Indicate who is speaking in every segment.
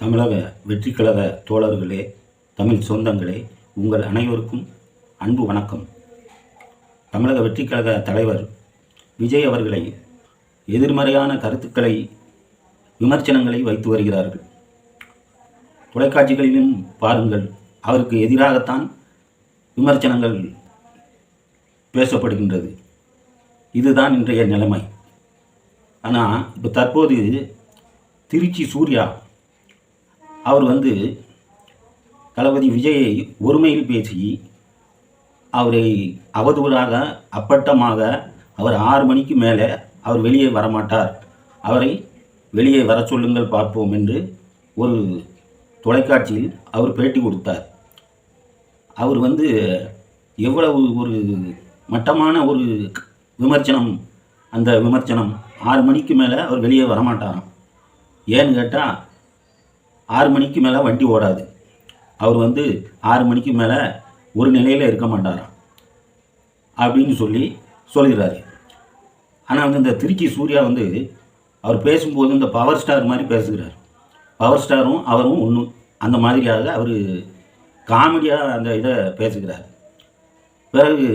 Speaker 1: தமிழக வெற்றிக்கழக தோழர்களே தமிழ் சொந்தங்களே உங்கள் அனைவருக்கும் அன்பு வணக்கம். தமிழக வெற்றிக்கழக தலைவர் விஜய் அவர்களை எதிர்மறையான கருத்துக்களை விமர்சனங்களை வைத்து வருகிறார்கள். தொலைக்காட்சிகளிலும் பாருங்கள் அவருக்கு எதிராகத்தான் விமர்சனங்கள் பேசப்படுகின்றது. இதுதான் இன்றைய நிலைமை. ஆனால் இப்போ தற்போது திருச்சி சூர்யா அவர் வந்து தளபதி விஜயை ஒருமையில் பேசி அவரை அவதூறாக அப்பட்டமாக அவர் ஆறு மணிக்கு மேலே அவர் வெளியே வரமாட்டார். அவரை வெளியே வர சொல்லுங்கள் பார்ப்போம் என்று ஒரு தொலைக்காட்சியில் அவர் பேட்டி கொடுத்தார். அவர் வந்து எவ்வளவு ஒரு மட்டமான ஒரு விமர்சனம் அந்த விமர்சனம் ஆறு மணிக்கு மேலே அவர் வெளியே வரமாட்டாராம். ஏன்னு கேட்டால் ஆறு மணிக்கு மேலே வண்டி ஓடாது. அவர் வந்து ஆறு மணிக்கு மேலே ஒரு நிலையில் இருக்க மாட்டாராம். அப்படின்னு சொல்லி சொல்கிறாரு ஆனால் வந்து இந்த திருச்சி சூர்யா வந்து அவர் பேசும்போது இந்த பவர் ஸ்டார் மாதிரி பேசுகிறார். பவர் ஸ்டாரும் அவரும் ஒன்றும் அந்த மாதிரியாக அவர் காமெடியாக அந்த இதை பேசுகிறார். பிறகு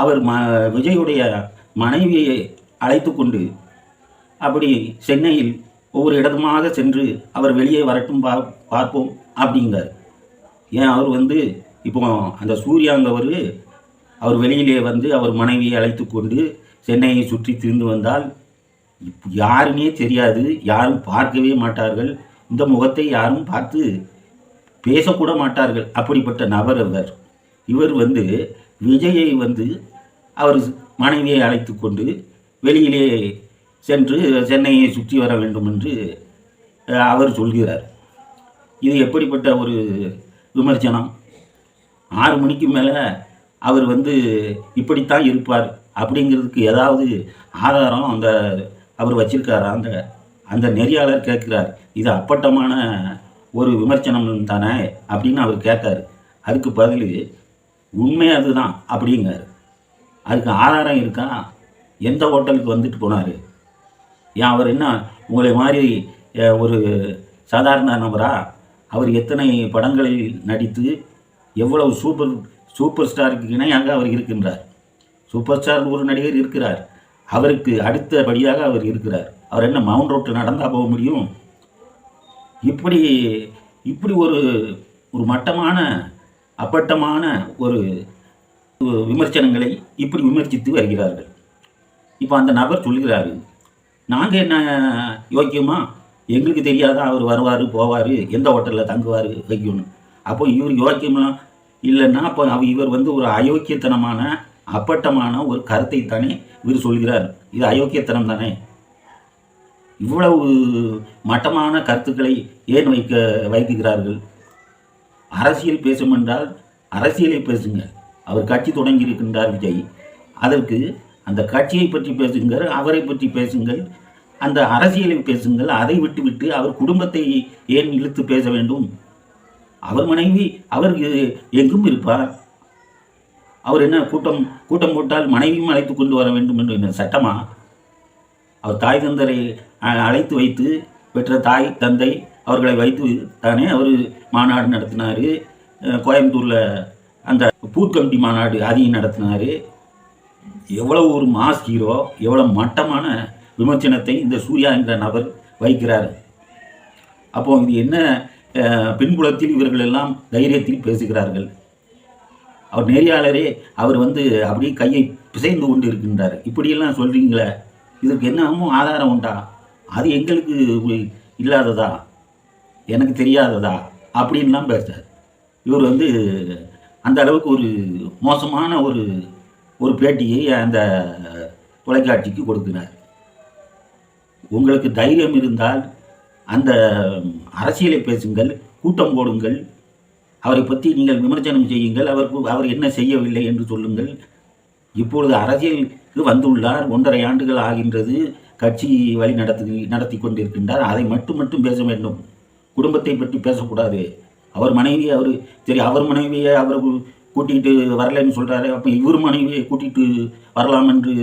Speaker 1: அவர் ம விஜயுடைய மனைவியை அழைத்து கொண்டு அப்படி சென்னையில் ஒவ்வொரு இடமாக சென்று அவர் வெளியே வரட்டும் பா பார்ப்போம் அப்படிங்கிறார். ஏன் அவர் வந்து இப்போ அந்த சூர்யாங்கவர் அவர் வெளியிலே வந்து அவர் மனைவியை அழைத்து கொண்டு சென்னையை சுற்றி திரிந்து வந்தால் யாருமே யாருன்னே தெரியாது யாரும் பார்க்கவே மாட்டார்கள். இந்த முகத்தை யாரும் பார்த்து பேசக்கூட மாட்டார்கள். அப்படிப்பட்ட நபர் அவர். இவர் வந்து விஜயை வந்து அவர் மனைவியை அழைத்து கொண்டு வெளியிலே சென்று சென்னையை சுற்றி வர வேண்டும் என்று அவர் சொல்கிறார். இது எப்படிப்பட்ட ஒரு விமர்சனம்? ஆறு மணிக்கு மேலே அவர் வந்து இப்படித்தான் இருப்பார் அப்படிங்கிறதுக்கு ஏதாவது ஆதாரம் அந்த அவர் வச்சிருக்காரா? அந்த அந்த நெறியாளர் கேட்குறார். இது அப்பட்டமான ஒரு விமர்சனம் தானே அப்படின்னு அவர் கேட்காரு. அதுக்கு பதில் உண்மை அதுதான் அப்படிங்கிறார் அதுக்கு ஆதாரம் இருக்கா? எந்த ஹோட்டலுக்கு வந்துட்டு போனார்? ஏன் அவர் என்ன உங்களை மாதிரி ஒரு சாதாரண நபரா? அவர் எத்தனை படங்களில் நடித்து எவ்வளவு சூப்பர் சூப்பர் ஸ்டாருக்கு இணையாக அவர் இருக்கின்றார்? சூப்பர் ஸ்டார் ஒரு நடிகர் இருக்கிறார். அவருக்கு அடுத்தபடியாக அவர் இருக்கிறார். அவர் என்ன மவுண்ட் ரோட்டு நடந்தால் போக முடியும்? இப்படி இப்படி ஒரு ஒரு மட்டமான அப்பட்டமான ஒரு விமர்சனங்களை இப்படி விமர்சித்து வருகிறார்கள். இப்போ அந்த நபர் சொல்கிறாரு நாங்கள் என்ன யோக்கியமா? எங்களுக்கு தெரியாதா? அவர் வருவார் போவார் எந்த ஹோட்டலில் தங்குவார் வைக்கணும் அப்போ இவர் யோக்கியமாக இல்லைன்னா அப்போ அவ இவர் வந்து ஒரு அயோக்கியத்தனமான அப்பட்டமான ஒரு கருத்தை தானே இவர் சொல்கிறார். இது அயோக்கியத்தனம் தானே? இவ்வளவு மட்டமான கருத்துக்களை ஏன் வைக்க வைக்குகிறார்கள் அரசியல் பேசும் என்றால் அரசியலை பேசுங்க. அவர் கட்சி தொடங்கி இருக்கின்றார் விஜய். அதற்கு அந்த கட்சியை பற்றி பேசுங்கள் அவரை பற்றி பேசுங்கள் அந்த அரசியலை பேசுங்கள் அதை விட்டுவிட்டு அவர் குடும்பத்தை ஏன் இழுத்து பேச வேண்டும்? அவர் மனைவி அவர் எங்கும் இருப்பார்? அவர் என்ன கூட்டம் கூட்டம் போட்டால் மனைவியும் அழைத்து கொண்டு வர வேண்டும் என்று என்ன சட்டமா? அவர் தாய் தந்தரை அ- அழைத்து வைத்து பெற்ற தாய் தந்தை அவர்களை வைத்து தானே அவர் மாநாடு நடத்தினார். கோயம்புத்தூரில் அந்த பூத்கமிட்டி மாநாடு அதையும் நடத்தினார். எவ்வளவு ஒரு மாஸ் ஹீரோ எவ்வளோ மட்டமான விமர்சனத்தை இந்த சூர்யா என்ற நபர் வைக்கிறார். அப்போ இது என்ன பின்புலத்தில் இவர்கள் எல்லாம் தைரியத்தில் பேசுகிறார்கள். அவர் நெறியாளரே அவர் வந்து அப்படியே கையை பிசைந்து கொண்டு இருக்கின்றார் இப்படியெல்லாம் சொல்கிறீங்களே இதற்கு என்னமோ ஆதாரம் உண்டா? அது எங்களுக்கு இல்லாததா? எனக்கு தெரியாததா? அப்படின்லாம் பேசுகிறார் இவர் வந்து அந்த அளவுக்கு ஒரு மோசமான ஒரு ஒரு பேட்டியை அந்த தொலைக்காட்சிக்கு கொடுக்கிறார். உங்களுக்கு தைரியம் இருந்தால் அந்த அரசியலை பேசுங்கள் கூட்டம் போடுங்கள். அவரை பற்றி நீங்கள் விமர்சனம் செய்யுங்கள். அவருக்கு அவர் என்ன செய்யவில்லை என்று சொல்லுங்கள். இப்பொழுது அரசியலுக்கு வந்துள்ளார். ஒன்றரை ஆண்டுகள் ஆகின்றது. கட்சி வழி நடத்தி நடத்தி கொண்டிருக்கின்றார். அதை மட்டும் மட்டும் பேச வேண்டும். குடும்பத்தை பற்றி பேசக்கூடாது. அவர் மனைவி அவர் சரி அவர் மனைவியை அவர் கூட்டிகிட்டு வரலைன்னு சொல்கிறாரு அப்போ இவர் மனைவியை கூட்டிகிட்டு வரலாம் என்று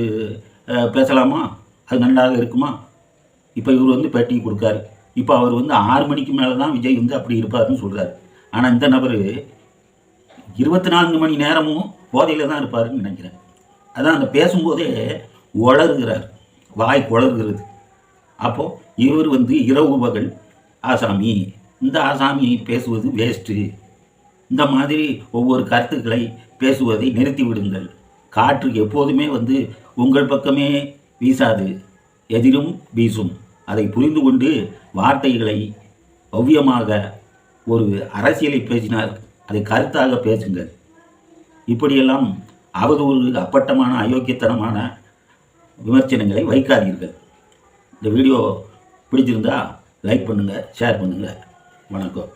Speaker 1: பேசலாமா? அது நன்றாக இருக்குமா? இப்போ இவர் வந்து பேட்டி கொடுக்காரு. இப்போ அவர் வந்து ஆறு மணிக்கு மேலே தான் விஜய் வந்து அப்படி இருப்பாருன்னு சொல்கிறார் ஆனால் இந்த நபர் இருபத்தி நான்கு மணி நேரமும் போதையில் தான் இருப்பாருன்னு நினைக்கிறேன். அதான் அந்த பேசும்போதே உளறுகிறார். வாய் குளறுகிறது. அப்போது இவர் வந்து இரவு பகல் ஆசாமி இந்த ஆசாமி பேசுவது வேஸ்ட்டு இந்த மாதிரி ஒவ்வொரு கருத்துக்களை பேசுவதை நிறுத்தி விடுங்கள். காற்று எப்போதுமே வந்து உங்கள் பக்கமே வீசாது. எதிரும் வீசும். அதை புரிந்து கொண்டு வார்த்தைகளை ஒவ்வியமாக ஒரு அரசியலை பேசினார். அதை கருத்தாக பேசுங்கள். இப்படியெல்லாம் அவதூறு அப்பட்டமான அயோக்கியத்தனமான விமர்சனங்களை வைக்காதீர்கள். இந்த வீடியோ பிடிச்சிருந்தா லைக் பண்ணுங்கள் ஷேர் பண்ணுங்கள் வணக்கம்.